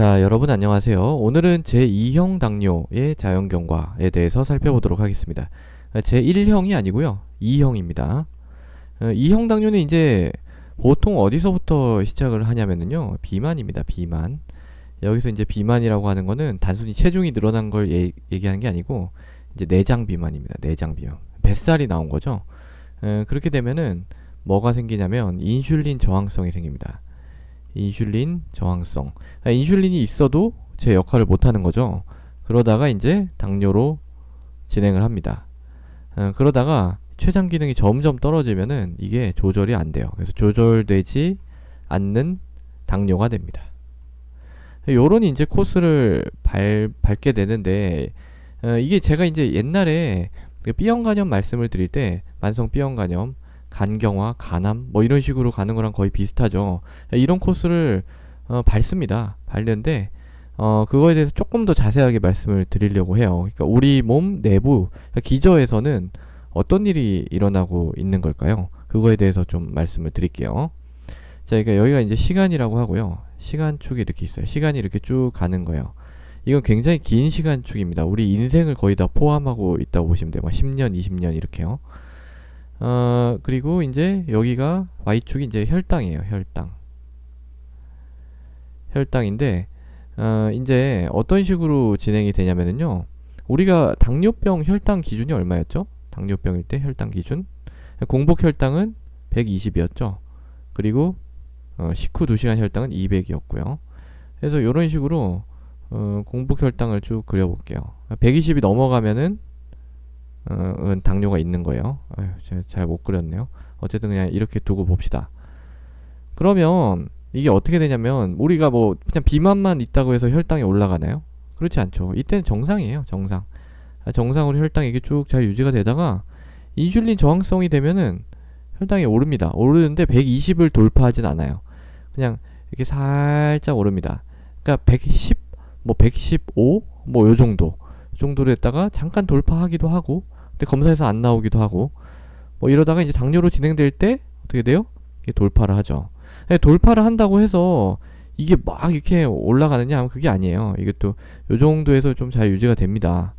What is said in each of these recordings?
자, 여러분 안녕하세요. 오늘은 제2형 당뇨의 자연 경과에 대해서 살펴보도록 하겠습니다. 제1형이 아니고요. 2형입니다. 2형 당뇨는 이제 보통 어디서부터 시작을 하냐면요. 비만입니다. 비만. 여기서 이제 비만이라고 하는 거는 단순히 체중이 늘어난 걸 예, 얘기하는 게 아니고 이제 내장 비만입니다. 내장 비만. 뱃살이 나온 거죠. 에, 그렇게 되면은 뭐가 생기냐면 인슐린 저항성이 생깁니다. 인슐린 저항성. 아, 인슐린이 있어도 제 역할을 못 하는 거죠. 그러다가 이제 당뇨로 진행을 합니다. 어, 그러다가 췌장 기능이 점점 떨어지면은 이게 조절이 안 돼요. 그래서 조절되지 않는 당뇨가 됩니다. 요런 이제 코스를 밟, 밟게 되는데 어, 이게 제가 이제 옛날에 그 B형 간염 말씀을 드릴 때 만성 B형 간염 간경화, 간암 뭐 이런 식으로 가는 거랑 거의 비슷하죠. 이런 코스를 어, 밟습니다. 밟는데 어, 그거에 대해서 조금 더 자세하게 말씀을 드리려고 해요. 그러니까 우리 몸 내부 그러니까 기저에서는 어떤 일이 일어나고 있는 걸까요? 그거에 대해서 좀 말씀을 드릴게요. 자, 그러니까 여기가 이제 시간이라고 하고요. 시간축이 이렇게 있어요. 시간이 이렇게 쭉 가는 거예요. 이건 굉장히 긴 시간축입니다. 우리 인생을 거의 다 포함하고 있다고 보시면 돼요. 10년, 20년 이렇게요. 어, 그리고 이제 여기가 Y축이 이제 혈당이에요. 혈당. 혈당인데, 어, 이제 어떤 식으로 진행이 되냐면요. 우리가 당뇨병 혈당 기준이 얼마였죠? 당뇨병일 때 혈당 기준. 공복 혈당은 120이었죠. 그리고 어, 식후 2시간 혈당은 200이었고요. 그래서 이런 식으로 어, 공복 혈당을 쭉 그려볼게요. 120이 넘어가면은 어, 당뇨가 있는 거예요. 잘 못 그렸네요. 어쨌든 그냥 이렇게 두고 봅시다. 그러면 이게 어떻게 되냐면 우리가 뭐 그냥 비만만 있다고 해서 혈당이 올라가나요? 그렇지 않죠. 이때는 정상이에요. 정상. 아, 정상으로 혈당이 이게 쭉 잘 유지가 되다가 인슐린 저항성이 되면은 혈당이 오릅니다. 오르는데 120을 돌파하진 않아요. 그냥 이렇게 살짝 오릅니다. 그러니까 110, 뭐 115, 뭐 요 정도. 정도로 했다가 잠깐 돌파하기도 하고 근데 검사에서 안 나오기도 하고 뭐 이러다가 이제 당뇨로 진행될 때 어떻게 돼요? 돌파를 하죠. 돌파를 한다고 해서 이게 막 이렇게 올라가느냐 하면 그게 아니에요. 이게 또요 정도에서 좀 잘 유지가 됩니다.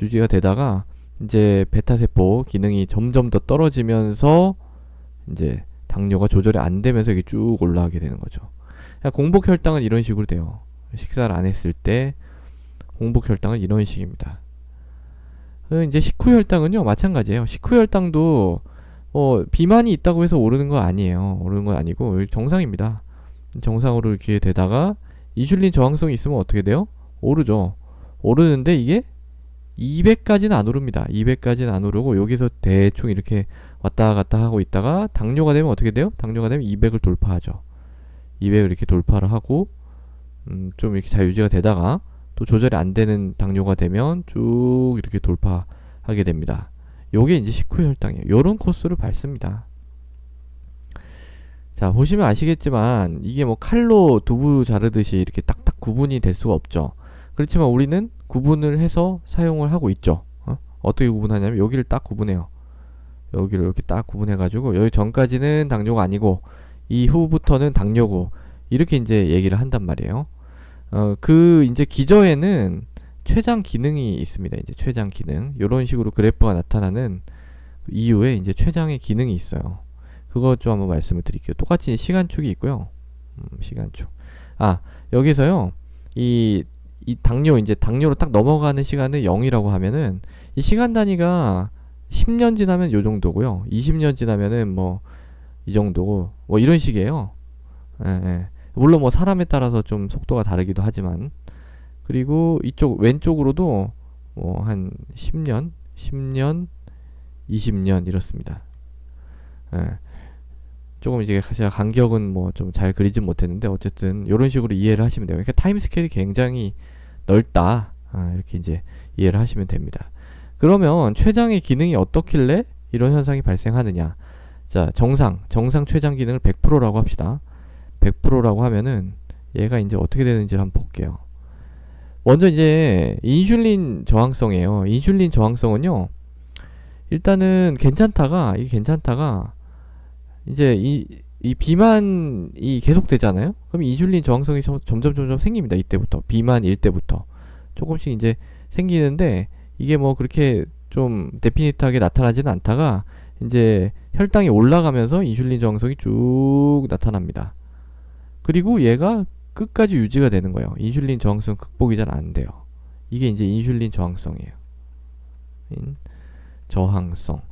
유지가 되다가 이제 베타 세포 기능이 점점 더 떨어지면서 이제 당뇨가 조절이 안 되면서 이게 쭉 올라가게 되는 거죠. 공복 혈당은 이런 식으로 돼요. 식사를 안 했을 때 공복 혈당은 이런 식입니다. 그 이제 식후 혈당은요 마찬가지예요. 식후 혈당도 뭐 비만이 있다고 해서 오르는 거 아니에요. 오르는 건 아니고 정상입니다. 정상으로 이렇게 되다가 인슐린 저항성이 있으면 어떻게 돼요? 오르죠. 오르는데 이게 200까지는 안 오릅니다. 200까지는 안 오르고 여기서 대충 이렇게 왔다 갔다 하고 있다가 당뇨가 되면 어떻게 돼요? 당뇨가 되면 200을 돌파하죠. 200을 이렇게 돌파를 하고 음, 좀 이렇게 잘 유지가 되다가 또 조절이 안 되는 당뇨가 되면 쭉 이렇게 돌파하게 됩니다. 요게 이제 식후 혈당이에요. 요런 코스를 밟습니다. 자, 보시면 아시겠지만 이게 뭐 칼로 두부 자르듯이 이렇게 딱딱 구분이 될 수가 없죠. 그렇지만 우리는 구분을 해서 사용을 하고 있죠. 어? 떻게 구분하냐면 여기를 딱 구분해요. 여기를 이렇게 딱 구분해가지고 여기 전까지는 당뇨가 아니고 이후부터는 당뇨고 이렇게 이제 얘기를 한단 말이에요. 어, 그 이제 기저에는 췌장 기능이 있습니다. 이제 췌장 기능. 이런 식으로 그래프가 나타나는 이후에 이제 췌장의 기능이 있어요. 그것 좀 한번 말씀을 드릴게요. 똑같이 시간축이 있고요. 음, 시간축. 아, 여기서요. 이, 이 당뇨, 이제 당뇨로 딱 넘어가는 시간을 0이라고 하면은 이 시간 단위가 10년 지나면 요 정도고요. 20년 지나면은 뭐 이 정도고 뭐 이런 식이에요. 예, 예. 물론 뭐 사람에 따라서 좀 속도가 다르기도 하지만 그리고 이쪽 왼쪽으로도 뭐 한 10년, 10년, 20년 이렇습니다. 예. 조금 이제 제가 간격은 뭐 좀 잘 그리진 못했는데 어쨌든 이런 식으로 이해를 하시면 돼요. 그러니까 타임 스케일이 굉장히 넓다. 아, 이렇게 이제 이해를 하시면 됩니다. 그러면 췌장의 기능이 어떻길래 이런 현상이 발생하느냐? 자, 정상, 정상 췌장 기능을 100%라고 합시다. 100%라고 하면은 얘가 이제 어떻게 되는지를 한번 볼게요. 먼저 이제 인슐린 저항성이에요. 인슐린 저항성은요. 일단은 괜찮다가 이게 괜찮다가 이제 이 이 비만이 계속되잖아요. 그럼 인슐린 저항성이 점- 점점 점점 생깁니다. 이때부터 비만일 때부터 조금씩 이제 생기는데 이게 뭐 그렇게 좀 데피니트하게 나타나지는 않다가 이제 혈당이 올라가면서 인슐린 저항성이 쭉 나타납니다. 그리고 얘가 끝까지 유지가 되는 거예요. 인슐린 저항성 극복이 잘 안 돼요. 이게 이제 인슐린 저항성이에요. 인 저항성.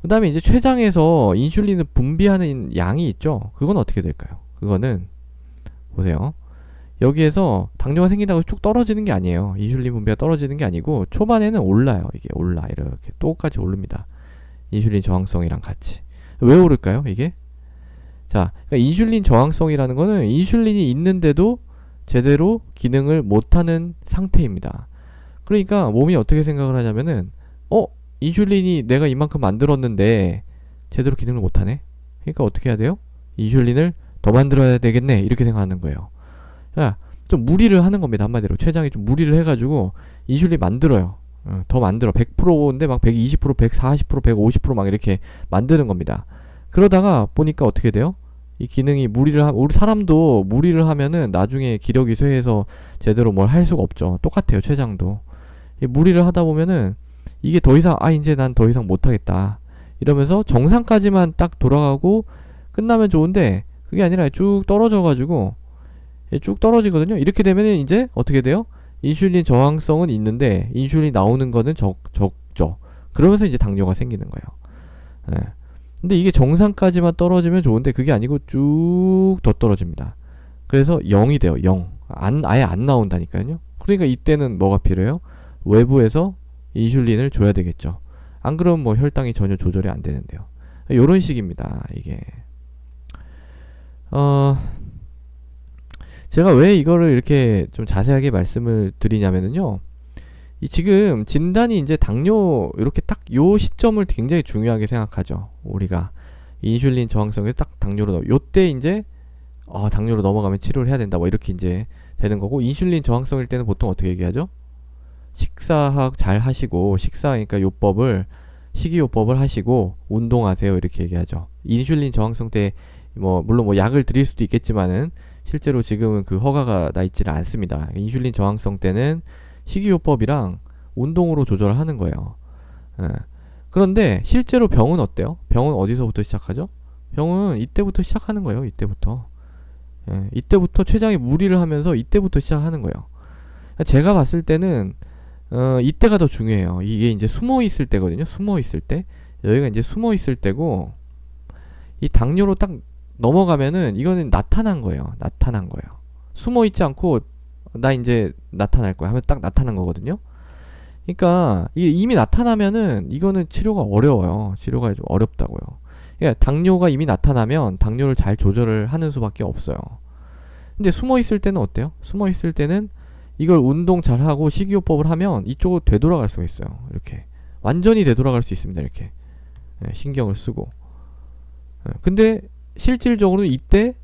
그 다음에 이제 췌장에서 인슐린을 분비하는 양이 있죠. 그건 어떻게 될까요? 그거는 보세요. 여기에서 당뇨가 생긴다고 쭉 떨어지는 게 아니에요. 인슐린 분비가 떨어지는 게 아니고 초반에는 올라요. 이게 올라 이렇게 똑같이 오릅니다. 인슐린 저항성이랑 같이. 왜 오를까요? 이게? 자, 그러니까 인슐린 저항성이라는 거는 인슐린이 있는데도 제대로 기능을 못하는 상태입니다. 그러니까 몸이 어떻게 생각을 하냐면은 어 인슐린이 내가 이만큼 만들었는데 제대로 기능을 못하네. 그러니까 어떻게 해야 돼요? 인슐린을 더 만들어야 되겠네 이렇게 생각하는 거예요. 야, 좀 무리를 하는 겁니다 한마디로 췌장이 좀 무리를 해가지고 인슐린 만들어요. 어, 더 만들어 100%인데 막 120%, 140%, 150%막 이렇게 만드는 겁니다. 그러다가 보니까 어떻게 돼요? 이 기능이 무리를 하, 우리 사람도 무리를 하면은 나중에 기력이 쇠해서 제대로 뭘 할 수가 없죠. 똑같아요 췌장도. 이 무리를 하다 보면은 이게 더 이상 아 이제 난 더 이상 못하겠다 이러면서 정상까지만 딱 돌아가고 끝나면 좋은데 그게 아니라 쭉 떨어져가지고 예, 쭉 떨어지거든요. 이렇게 되면은 이제 어떻게 돼요? 인슐린 저항성은 있는데 인슐린 나오는 거는 적 적죠. 그러면서 이제 당뇨가 생기는 거예요. 예. 근데 이게 정상까지만 떨어지면 좋은데 그게 아니고 쭉 더 떨어집니다. 그래서 0이 돼요. 0. 안 아예 안 나온다니까요. 그러니까 이때는 뭐가 필요해요? 외부에서 인슐린을 줘야 되겠죠. 안 그러면 뭐 혈당이 전혀 조절이 안 되는데요. 요런 식입니다. 이게 어 제가 왜 이거를 이렇게 좀 자세하게 말씀을 드리냐면은요. 이 지금 진단이 이제 당뇨 이렇게 딱 요 시점을 굉장히 중요하게 생각하죠. 우리가 인슐린 저항성에서 딱 당뇨로 넘. 요때 이제 어, 당뇨로 넘어가면 치료를 해야 된다. 뭐 이렇게 이제 되는 거고 인슐린 저항성일 때는 보통 어떻게 얘기하죠? 식사 잘 하시고 식사 그러니까 요법을 식이요법을 하시고 운동하세요 이렇게 얘기하죠. 인슐린 저항성 때 뭐 물론 뭐 약을 드릴 수도 있겠지만은 실제로 지금은 그 허가가 나 있지는 않습니다. 인슐린 저항성 때는 식이요법이랑 운동으로 조절을 하는 거예요. 예. 그런데 실제로 병은 어때요? 병은 어디서부터 시작하죠? 병은 이때부터 시작하는 거예요. 이때부터. 예. 이때부터 췌장이 무리를 하면서 이때부터 시작하는 거예요. 제가 봤을 때는 어, 이때가 더 중요해요. 이게 이제 숨어 있을 때거든요. 숨어 있을 때. 여기가 이제 숨어 있을 때고 이 당뇨로 딱 넘어가면은 이거는 나타난 거예요. 나타난 거예요. 숨어 있지 않고 나 이제 나타날 거야 하면 딱 나타난 거거든요. 그러니까 이게 이미 나타나면은 이거는 치료가 어려워요. 치료가 좀 어렵다고요. 그러니까 당뇨가 이미 나타나면 당뇨를 잘 조절을 하는 수밖에 없어요. 근데 숨어 있을 때는 어때요? 숨어 있을 때는 이걸 운동 잘 하고 식이요법을 하면 이쪽으로 되돌아갈 수가 있어요. 이렇게 완전히 되돌아갈 수 있습니다. 이렇게 예, 신경을 쓰고. 예, 근데 실질적으로 이때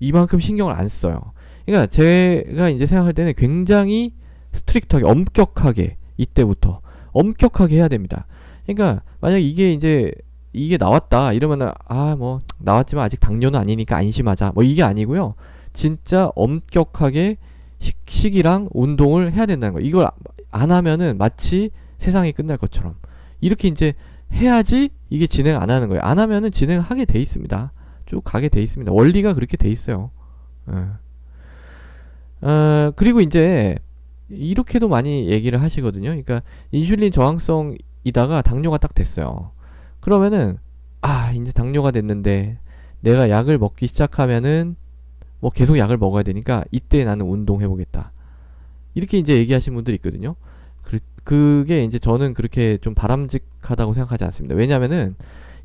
이만큼 신경을 안 써요. 그러니까 제가 이제 생각할 때는 굉장히 스트릭트하게 엄격하게 이때부터 엄격하게 해야 됩니다. 그러니까 만약 이게 이제 이게 나왔다 이러면은 아 뭐 나왔지만 아직 당뇨는 아니니까 안심하자 뭐 이게 아니고요. 진짜 엄격하게 식, 식이랑 운동을 해야 된다는 거예요. 이걸 안 하면은 마치 세상이 끝날 것처럼 이렇게 이제 해야지 이게 진행 안 하는 거예요. 안 하면은 진행하게 돼 있습니다. 쭉 가게 돼 있습니다. 원리가 그렇게 돼 있어요. 예. 어, 그리고 이제 이렇게도 많이 얘기를 하시거든요. 그러니까 인슐린 저항성이다가 당뇨가 딱 됐어요. 그러면은 아 이제 당뇨가 됐는데 내가 약을 먹기 시작하면은 뭐 계속 약을 먹어야 되니까 이때 나는 운동해 보겠다. 이렇게 이제 얘기하시는 분들이 있거든요. 그, 그게 이제 저는 그렇게 좀 바람직하다고 생각하지 않습니다. 왜냐면은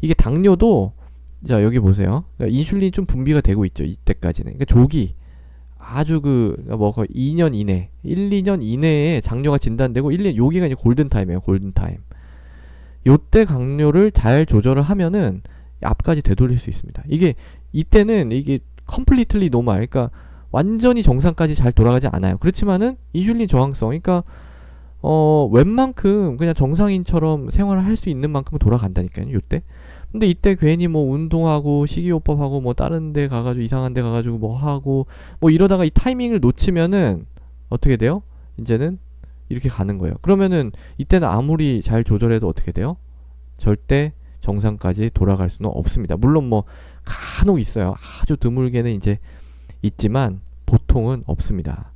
이게 당뇨도 자 여기 보세요. 그러니까 인슐린이 좀 분비가 되고 있죠. 이때까지는. 그러니까 조기 아주 그 뭐 거의 2년 이내, 1, 2년 이내에 당뇨가 진단되고 1, 2년 여기가 이제 골든 타임이에요. 골든 타임. 요때 당뇨를 잘 조절을 하면은 앞까지 되돌릴 수 있습니다. 이게 이때는 이게 컴플리틀리 노말, 그러니까 완전히 정상까지 잘 돌아가지 않아요. 그렇지만은 인슐린 저항성, 그러니까 어 웬만큼 그냥 정상인처럼 생활을 할 수 있는 만큼은 돌아간다니까요. 요때 근데 이때 괜히 뭐 운동하고 식이요법하고 뭐 다른 데 가가지고 이상한 데 가가지고 뭐 하고 뭐 이러다가 이 타이밍을 놓치면은 어떻게 돼요? 이제는 이렇게 가는 거예요. 그러면은 이때는 아무리 잘 조절해도 어떻게 돼요? 절대 정상까지 돌아갈 수는 없습니다. 물론 뭐 간혹 있어요. 아주 드물게는 이제 있지만 보통은 없습니다.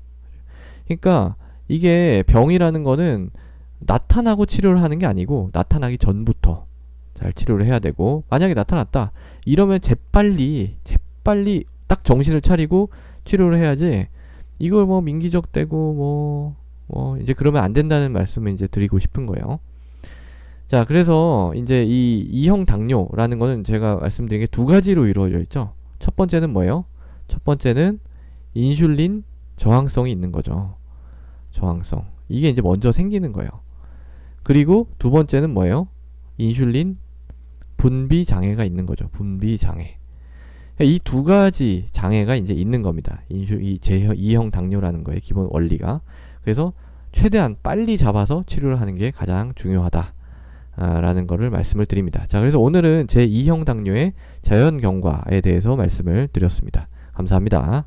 그러니까 이게 병이라는 거는 나타나고 치료를 하는 게 아니고 나타나기 전부터 잘 치료를 해야 되고 만약에 나타났다 이러면 재빨리 재빨리 딱 정신을 차리고 치료를 해야지 이걸 뭐 민기적대고 뭐, 뭐 이제 그러면 안 된다는 말씀을 이제 드리고 싶은 거예요. 자, 그래서 이제 이 이형 당뇨라는 거는 제가 말씀드린 게 두 가지로 이루어져 있죠. 첫 번째는 뭐예요? 첫 번째는 인슐린 저항성이 있는 거죠. 저항성. 이게 이제 먼저 생기는 거예요. 그리고 두 번째는 뭐예요? 인슐린 분비 장애가 있는 거죠. 분비 장애. 이 두 가지 장애가 이제 있는 겁니다. 인슐 이 제형 이형 당뇨라는 거의 기본 원리가. 그래서 최대한 빨리 잡아서 치료를 하는 게 가장 중요하다. 아, 라는 거를 말씀을 드립니다. 자, 그래서 오늘은 제2형 당뇨의 자연 경과에 대해서 말씀을 드렸습니다. 감사합니다.